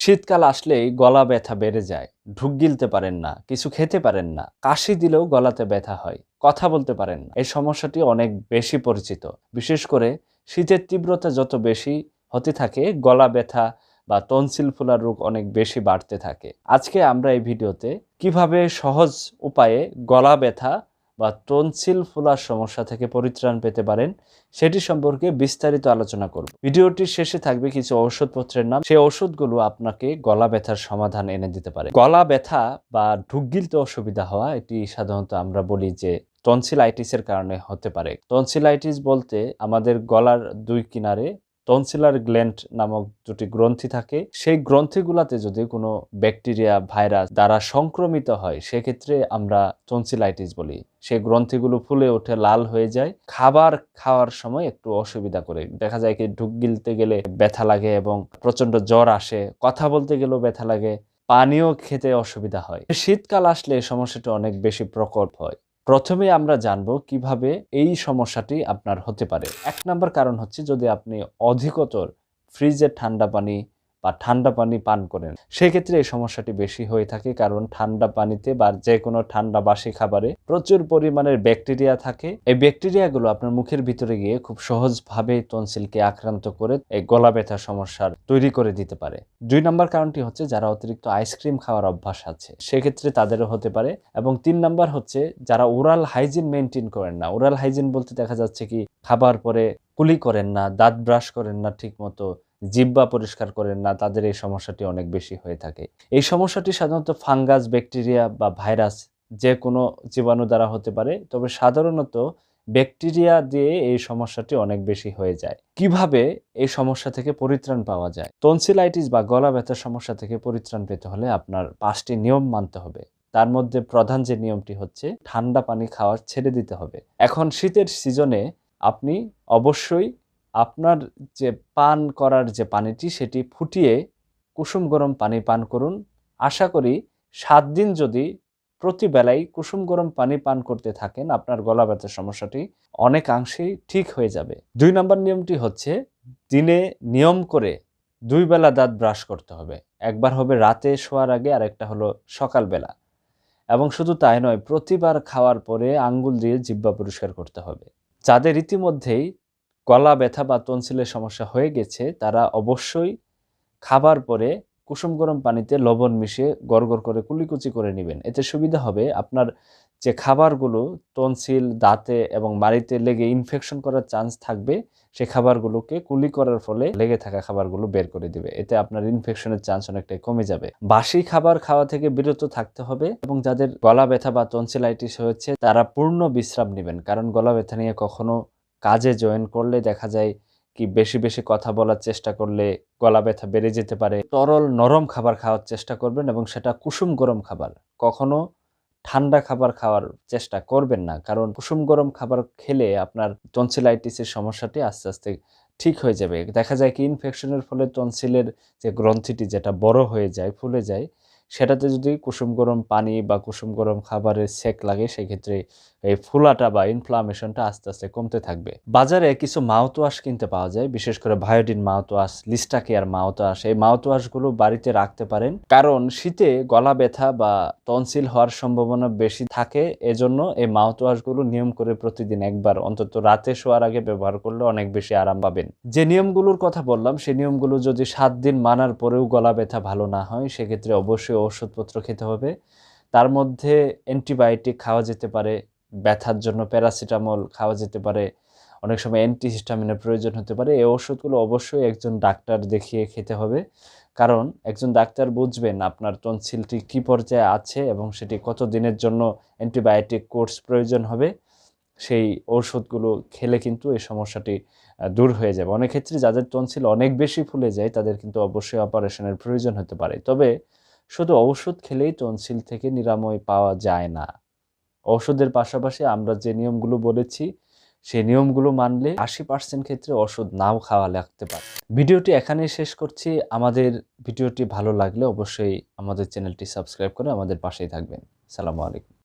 শীতকাল আসলেই গলা ব্যথা বেড়ে যায়, ঢুক গিলতে পারেন না, কিছু খেতে পারেন না, কাশি দিলেও গলাতে ব্যথা হয়, কথা বলতে পারেন না। এই সমস্যাটি অনেক বেশি পরিচিত, বিশেষ করে শীতের তীব্রতা যত বেশি হতে থাকে, গলা ব্যথা বা টনসিল ফুলার রোগ অনেক বেশি বাড়তে থাকে। আজকে আমরা এই ভিডিওতে কীভাবে সহজ উপায়ে গলা ব্যথা বা টনসিল ফুলার সমস্যা থেকে পরিত্রাণ পেতে পারেন, সেটি সম্পর্কে বিস্তারিত আলোচনা করব। ভিডিওটির শেষে থাকবে কিছু ঔষধপত্রের নাম। সেই ঔষধগুলো আপনাকে গলা ব্যথার সমাধান এনে দিতে পারে। গলা ব্যথা বা ঢুক গিলতে অসুবিধা হওয়া, এটি সাধারণত আমরা বলি যে টনসিলাইটিসের কারণে হতে পারে। টনসিলাইটিস বলতে আমাদের গলার দুই কিনারে টনসিলার গ্ল্যান্ড নামক দুটি গ্রন্থি থাকে। সেই গ্রন্থিগুলোতে যদি কোনো ব্যাকটেরিয়া, ভাইরাস দ্বারা সংক্রমিত হয়, সেক্ষেত্রে আমরা টনসিলাইটিস বলি। সেই গ্রন্থিগুলো ফুলে ওঠে, লাল হয়ে যায়। খাবার খাওয়ার সময় একটু অসুবিধা করে। দেখা যায় কি ঢুক গিলতে গেলে ব্যথা লাগে এবং প্রচণ্ড জ্বর আসে। কথা বলতে গেলেও ব্যথা লাগে। পানীয় খেতে অসুবিধা হয়। শীতকাল আসলে সমস্যাটা অনেক বেশি প্রকট হয়। প্রথমে আমরা জানব কীভাবে এই সমস্যাটি আপনার হতে পারে। এক নম্বর কারণ হচ্ছে যদি আপনি অধিকতর ফ্রিজের ঠান্ডা পানি বা ঠান্ডা পানি পান করেন। সেক্ষেত্রে এই সমস্যাটি বেশি হয়ে থাকে কারণ ঠান্ডা পানিতে বা যে কোনো ঠান্ডা বাসি খাবারে প্রচুর পরিমাণের ব্যাকটেরিয়া থাকে। এই ব্যাকটেরিয়াগুলো আপনার মুখের ভিতরে গিয়ে খুব সহজভাবে টনসিলকে আক্রান্ত করে এই গলা ব্যথা সমস্যার তৈরি করে দিতে পারে। দুই নম্বর কারণটি হচ্ছে যারা অতিরিক্ত আইসক্রিম খাওয়ার অভ্যাস আছে, সেক্ষেত্রে তাদেরও হতে পারে। এবং তিন নম্বর হচ্ছে যারা ওরাল হাইজিন মেনটেন করেন না ওরাল হাইজিন বলতে দেখা যাচ্ছে কি, খাবার পরে কুলি করেন না, দাঁত ব্রাশ করেন না ঠিক মতো জিব্বা পরিষ্কার করেন না, তাদের এই সমস্যাটি অনেক বেশি হয়ে থাকে। এই সমস্যাটি সাধারণত ফাঙ্গাস, ব্যাকটেরিয়া বা ভাইরাস যে কোনো জীবাণু দ্বারা হতে পারে, তবে সাধারণত ব্যাকটেরিয়া দিয়ে এই সমস্যাটি অনেক বেশি হয়ে যায়। কীভাবে এই সমস্যা থেকে পরিত্রাণ পাওয়া যায়? টনসিলাইটিস বা গলা ব্যথার সমস্যা থেকে পরিত্রাণ পেতে হলে আপনার পাঁচটি নিয়ম মানতে হবে। তার মধ্যে প্রধান যে নিয়মটি হচ্ছে, ঠান্ডা পানি খাওয়া ছেড়ে দিতে হবে। এখন শীতের সিজনে আপনি অবশ্যই আপনার যে পান করার যে পানিটি সেটি ফুটিয়ে কুসুম গরম পানি পান করুন। আশা করি সাত দিন যদি প্রতি বেলায় কুসুম গরম পানি পান করতে থাকেন, আপনার গলা ব্যথার সমস্যাটি অনেকাংশেই ঠিক হয়ে যাবে। দুই নম্বর নিয়মটি হচ্ছে দিনে নিয়ম করে দুই বেলা দাঁত ব্রাশ করতে হবে। একবার হবে রাতে শোয়ার আগে আর একটা হলো সকালবেলা। এবং শুধু তাই নয়, প্রতিবার খাওয়ার পরে আঙ্গুল দিয়ে জিব্বা পরিষ্কার করতে হবে। যাদের ইতিমধ্যেই গলা ব্যথা বা টনসিলের সমস্যা হয়ে গেছে, তারা অবশ্যই খাবার পরে কুসুম গরম পানিতে লবণ মিশিয়ে গড়গড় করে কুলিকুচি করে নেবেন। এতে সুবিধা হবে আপনার যে খাবারগুলো টনসিল দাঁতে এবং মাড়িতে লেগে ইনফেকশন করার চান্স থাকবে, সে খাবারগুলোকে কুলি করার ফলে লেগে থাকা খাবারগুলো বের করে দিবে। এতে আপনার ইনফেকশনের চান্স অনেকটাই কমে যাবে। বাসি খাবার খাওয়া থেকে বিরত থাকতে হবে এবং যাদের গলা ব্যথা বা টনসিলাইটিস হয়েছে, তারা পূর্ণ বিশ্রাম নেবেন। কারণ গলা ব্যথা নিয়ে কখনো কাজে জয়েন করলে দেখা যায় কি বেশি বেশি কথা বলার চেষ্টা করলে গলা ব্যথা বেড়ে যেতে পারে। তরল নরম খাবার খাওয়ার চেষ্টা করবেন এবং সেটা কুসুম গরম খাবার। কখনো ঠান্ডা খাবার খাওয়ার চেষ্টা করবেন না, কারণ কুসুম গরম খাবার খেলে আপনার টনসিলাইটিসের সমস্যাটি আস্তে আস্তে ঠিক হয়ে যাবে। দেখা যায় কি ইনফেকশনের ফলে টনসিলের যে গ্রন্থিটি যেটা বড় হয়ে যায়, ফুলে যায় সেটাতে যদি কুসুম গরম পানি বা কুসুম গরম খাবারের সেক লাগে, সেক্ষেত্রে এই ফুলাটা বা ইনফ্লামেশনটা আস্তে আস্তে কমতে থাকবে। বাজারে কিছু মাউথওয়াশ কিনতে পাওয়া যায়, বিশেষ করে ভায়োডিন মাউথওয়াশ লিস্টা কেয়ার মাউথওয়াশ এই মাউথওয়াশগুলো বাড়িতে রাখতে পারেন, কারণ শীতে গলা ব্যথা বা টনসিল হওয়ার সম্ভাবনা বেশি থাকে, এজন্য এই মাউথওয়াশগুলো নিয়ম করে প্রতিদিন একবার, অন্তত রাতে শোয়ার আগে ব্যবহার করলে অনেক বেশি আরাম পাবেন। যে নিয়মগুলোর কথা বললাম সেই নিয়মগুলো যদি সাত দিন মানার পরেও গলা ব্যথা ভালো না হয়, সেক্ষেত্রে অবশ্যই ওষুধপত্র খেতে হবে। তার মধ্যে অ্যান্টিবায়োটিক খাওয়া যেতে পারে, ব্যথার জন্য প্যারাসিটামল খাওয়া যেতে পারে, অনেক সময় অ্যান্টিহিস্টামিনের প্রয়োজন হতে পারে। এই ওষুধগুলো অবশ্যই একজন ডাক্তার দেখিয়ে খেতে হবে। কারণ একজন ডাক্তার বুঝবেন আপনার টনসিলটি কী পর্যায়ে আছে এবং সেটি কত দিনের জন্য অ্যান্টিবায়োটিক কোর্স প্রয়োজন হবে। সেই ওষুধগুলো খেলে কিন্তু এই সমস্যাটি দূর হয়ে যাবে। অনেক ক্ষেত্রে যাদের টনসিল অনেক বেশি ফুলে যায়, তাদের কিন্তু অবশ্যই অপারেশনের প্রয়োজন হতে পারে। তবে শুধু ঔষধ খেলেই টনসিল থেকে নিরাময় পাওয়া যায় না। ওষুধের পাশাপাশি আমরা যে নিয়মগুলো বলেছি, সেই নিয়মগুলো মানলে আশি পার্সেন্ট ক্ষেত্রে ওষুধ নাও খাওয়া লাগতে পারে। ভিডিওটি এখানেই শেষ করছি। আমাদের ভিডিওটি ভালো লাগলে অবশ্যই আমাদের চ্যানেলটি সাবস্ক্রাইব করে আমাদের পাশেই থাকবেন। সালামু আলাইকুম।